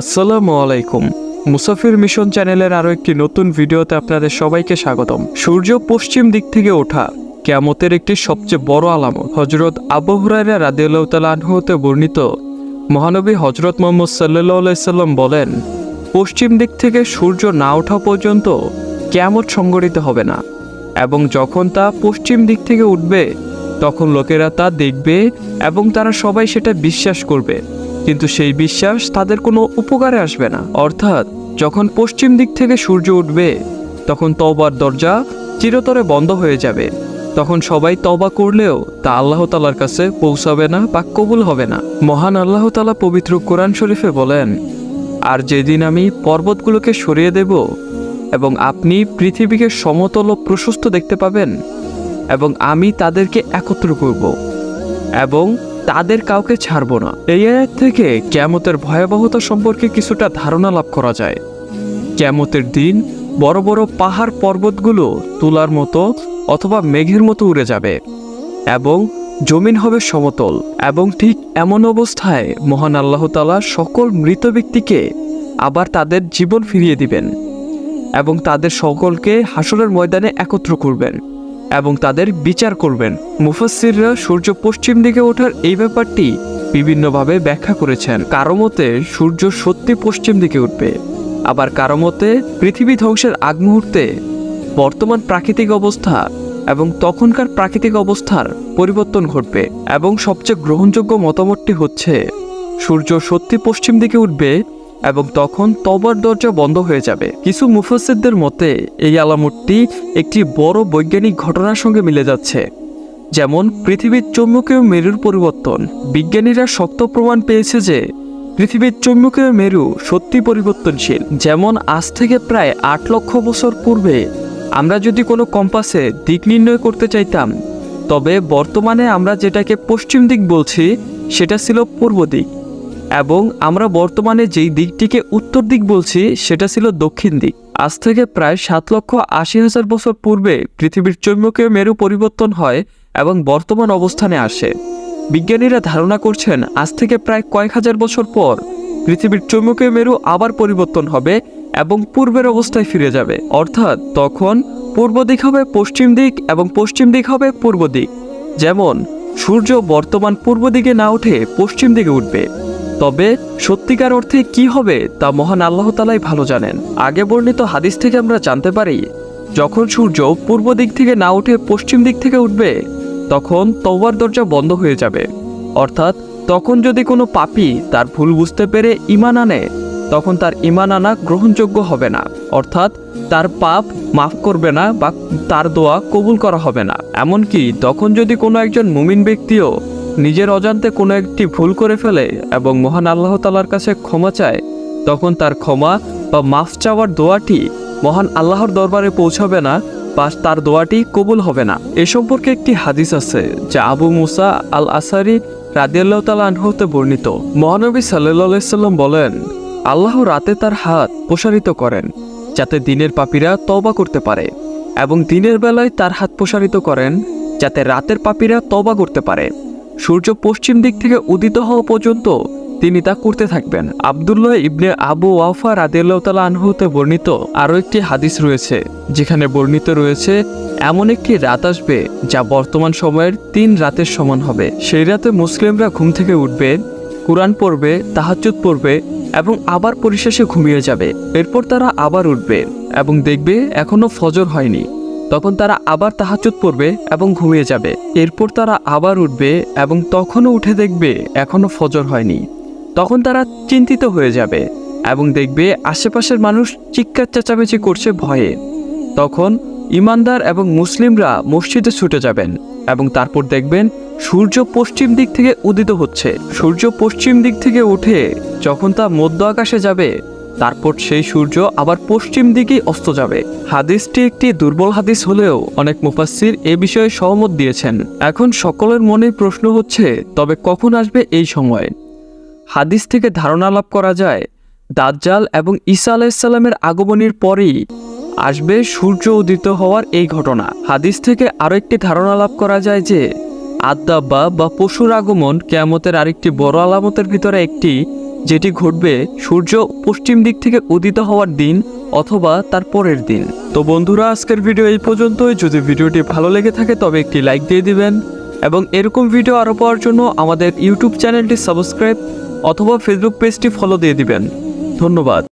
আসসালামু আলাইকুম। মুসাফির মিশন চ্যানেলের আরও একটি নতুন ভিডিওতে আপনাদের সবাইকে স্বাগতম। সূর্য পশ্চিম দিক থেকে ওঠা কেয়ামতের একটি সবচেয়ে বড় আলামত। হজরত আবু হুরায়রা রাদিয়াল্লাহু তাআলা হতে বর্ণিত মহানবী হজরত মোহাম্মদ সাল্লাল্লাহু সাল্লাম বলেন, পশ্চিম দিক থেকে সূর্য না ওঠা পর্যন্ত কেয়ামত সংগঠিত হবে না। এবং যখন তা পশ্চিম দিক থেকে উঠবে, তখন লোকেরা তা দেখবে এবং তারা সবাই সেটা বিশ্বাস করবে। কিন্তু সেই বিশ্বাস তাদের কোনো উপকারে আসবে না। অর্থাৎ, যখন পশ্চিম দিক থেকে সূর্য উঠবে, তখন তওবার দরজা চিরতরে বন্ধ হয়ে যাবে। তখন সবাই তবা করলেও তা আল্লাহ তালার কাছে পৌঁছাবে না বা কবুল হবে না। মহান আল্লাহ তালা পবিত্র কোরআন শরীফে বলেন, আর যেদিন আমি পর্বতগুলোকে সরিয়ে দেব এবং আপনি পৃথিবীকে সমতল ও প্রশস্ত দেখতে পাবেন এবং আমি তাদেরকে একত্র করব এবং তাদের কাউকে ছাড়ব না। এই আয়াত থেকে ক্যামতের ভয়াবহতা সম্পর্কে কিছুটা ধারণা লাভ করা যায়। ক্যামতের দিন বড় বড় পাহাড় পর্বতগুলো তুলার মতো অথবা মেঘের মতো উড়ে যাবে এবং জমিন হবে সমতল এবং ঠিক এমন অবস্থায় মহান আল্লাহ তালা সকল মৃত ব্যক্তিকে আবার তাদের জীবন ফিরিয়ে দিবেন এবং তাদের সকলকে হাসরের ময়দানে একত্র করবেন। এবং তাদের বিচার করবেন। মুফাসসিররা সূর্য পশ্চিম দিকে ওঠার এই ব্যাপারটি বিভিন্নভাবে ব্যাখ্যা করেছেন। কারও মতে সূর্য সত্যি পশ্চিম দিকে উঠবে, আবার কারও মতে পৃথিবী ধ্বংসের আগ মুহূর্তে বর্তমান প্রাকৃতিক অবস্থা এবং তখনকার প্রাকৃতিক অবস্থার পরিবর্তন ঘটবে। এবং সবচেয়ে গ্রহণযোগ্য মতামতটি হচ্ছে, সূর্য সত্যি পশ্চিম দিকে উঠবে এবং তখন তবার দরজা বন্ধ হয়ে যাবে। কিছু মুফাসিদদের মতে, এই আলামতটি একটি বড় বৈজ্ঞানিক ঘটনার সঙ্গে মিলে যাচ্ছে। যেমন, পৃথিবীর চৌম্বকীয় মেরুর পরিবর্তন। বিজ্ঞানীরা শক্ত প্রমাণ পেয়েছে যে, পৃথিবীর চৌম্বকীয় মেরু সত্যি পরিবর্তনশীল। যেমন, আজ থেকে প্রায় আট লক্ষ বছর পূর্বে আমরা যদি কোনো কম্পাসে দিক নির্ণয় করতে চাইতাম, তবে বর্তমানে আমরা যেটাকে পশ্চিম দিক বলছি, সেটা ছিল পূর্ব দিক। এবং আমরা বর্তমানে যেই দিকটিকে উত্তর দিক বলছি, সেটা ছিল দক্ষিণ দিক। আজ থেকে প্রায় সাত লক্ষ আশি হাজার বছর পূর্বে পৃথিবীর চৌম্বকীয় মেরু পরিবর্তন হয় এবং বর্তমান অবস্থানে আসে। বিজ্ঞানীরা ধারণা করছেন, আজ থেকে প্রায় কয়েক হাজার বছর পর পৃথিবীর চৌম্বকীয় মেরু আবার পরিবর্তন হবে এবং পূর্বের অবস্থায় ফিরে যাবে। অর্থাৎ তখন পূর্ব দিক হবে পশ্চিম দিক এবং পশ্চিম দিক হবে পূর্ব দিক। যেমন, সূর্য বর্তমান পূর্ব দিকে না উঠে পশ্চিম দিকে উঠবে। তবে সত্যিকার অর্থে কি হবে তা মহান আল্লাহ তালাই ভালো জানেন। আগে বর্ণিত হাদিস থেকে আমরা জানতে পারি, যখন সূর্য পূর্ব দিক থেকে না উঠে পশ্চিম দিক থেকে উঠবে, তখন তওবার দরজা বন্ধ হয়ে যাবে। অর্থাৎ তখন যদি কোনো পাপী তার ভুল বুঝতে পেরে ইমান আনে, তখন তার ইমান আনা গ্রহণযোগ্য হবে না। অর্থাৎ তার পাপ মাফ করবে না বা তার দোয়া কবুল করা হবে না। এমনকি তখন যদি কোনো একজন মুমিন ব্যক্তিও নিজের অজান্তে কোনো একটি ভুল করে ফেলে এবং মহান আল্লাহ তালার কাছে ক্ষমা চায়, তখন তার ক্ষমা বা মাফ চাওয়ার দোয়াটি মহান আল্লাহর দরবারে পৌঁছাবে না, বা তার দোয়াটি কবুল হবে না। এ সম্পর্কে একটি হাদিস আছে, যা আবু মুসা আল আসারি রাদিয়াল্লাহ তালা আনহুতে বর্ণিত। মহানবী সাল্লাহ সাল্লাম বলেন, আল্লাহ রাতে তার হাত প্রসারিত করেন, যাতে দিনের পাপীরা তবা করতে পারে, এবং দিনের বেলায় তার হাত প্রসারিত করেন, যাতে রাতের পাপীরা তবা করতে পারে। সূর্য পশ্চিম দিক থেকে উদিত হওয়া পর্যন্ত তিনি তা করতে থাকবেন। আবদুল্লাহ ইবনে আবু ওয়াফা রাদিয়াল্লাহু তাআলা আনহুতে বর্ণিত আরও একটি হাদিস রয়েছে, যেখানে বর্ণিত রয়েছে, এমন একটি রাত আসবে যা বর্তমান সময়ের তিন রাতের সমান হবে। সেই রাতে মুসলিমরা ঘুম থেকে উঠবে, কোরআন পড়বে, তাহাজ্জুদ পড়বে এবং আবার পরিশেষে ঘুমিয়ে যাবে। এরপর তারা আবার উঠবে এবং দেখবে এখনও ফজর হয়নি। তখন তারা আবার তাহাজুদ পড়বে এবং ঘুমিয়ে যাবে। এরপর তারা আবার উঠবে এবং তখনও উঠে দেখবে এখনও ফজর হয়নি। তখন তারা চিন্তিত হয়ে যাবে এবং দেখবে আশেপাশের মানুষ চিৎকার চেঁচামেচি করছে ভয়ে। তখন ইমানদার এবং মুসলিমরা মসজিদে ছুটে যাবেন এবং তারপর দেখবেন সূর্য পশ্চিম দিক থেকে উদিত হচ্ছে। সূর্য পশ্চিম দিক থেকে উঠে যখন তা মধ্য আকাশে যাবে তারপর সেই সূর্য আবার পশ্চিম দিকেই অস্ত যাবে। হাদিসটি একটি দুর্বল হাদিস হলেও অনেক মুফাসসির এ বিষয়ে সহমত দিয়েছেন। এখন সকলের মনে প্রশ্ন হচ্ছে, তবে কখন আসবে এই সময়? হাদিস থেকে ধারণা লাভ করা যায়, দাজ্জাল এবং ঈসা আলাইসাল্লামের আগমনের পরেই আসবে সূর্য উদিত হওয়ার এই ঘটনা। হাদিস থেকে আরও একটি ধারণা লাভ করা যায় যে আদাব্বা বা পশুর আগমন কেয়ামতের আরেকটি বড় আলামতের ভিতরে একটি যেটি ঘটবে সূর্য পশ্চিম দিক থেকে উদিত হওয়ার দিন অথবা তার পরের দিন। তো বন্ধুরা, আজকের ভিডিও এই পর্যন্তই। যদি ভিডিওটি ভালো লেগে থাকে, তবে একটি লাইক দিয়ে দিবেন এবং এরকম ভিডিও আরও পাওয়ার জন্য আমাদের ইউটিউব চ্যানেলটি সাবস্ক্রাইব অথবা ফেসবুক পেজটি ফলো দিয়ে দিবেন। ধন্যবাদ।